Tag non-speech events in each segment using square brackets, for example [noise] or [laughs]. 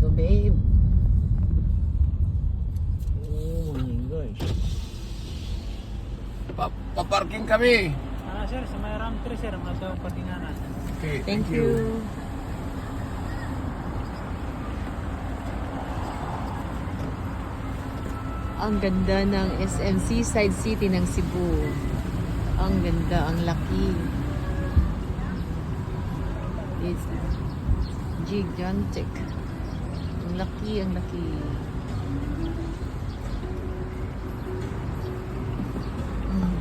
So, babe. Oh my gosh. Pa paparking kami. Ah, sir, sa may RAM 3, sir, mga daw patinganan. Okay, Thank you. Ang ganda ng SMC Side City ng Cebu. Ang ganda, ang laki. It's gigantic. Ang laki, ang laki. Mm.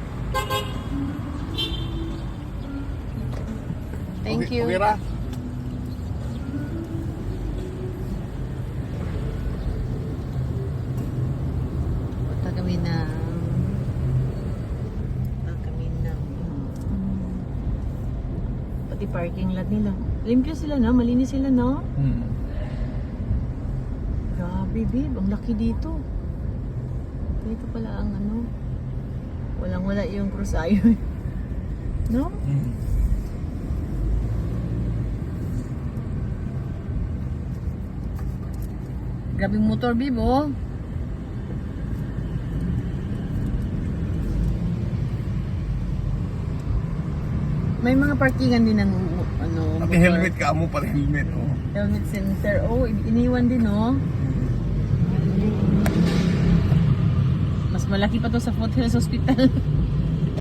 Thank Okay, you. Okay ra? Punta kami na na Pati parking lot nila. Limpyo sila no? Malinis sila no? Hmm. Grabe babe, ang laki dito. Dito pala ang ano. Walang wala yung crusayo. [laughs] no? Hmm. Grabe yung motor babe oh. May mga parkingan din ng ano, Pati motor. helmet ka mo, pati helmet. Oh. Helmet center. Oh, iniwan din, oh. malaki pa to sa Foothills Hospital. [laughs]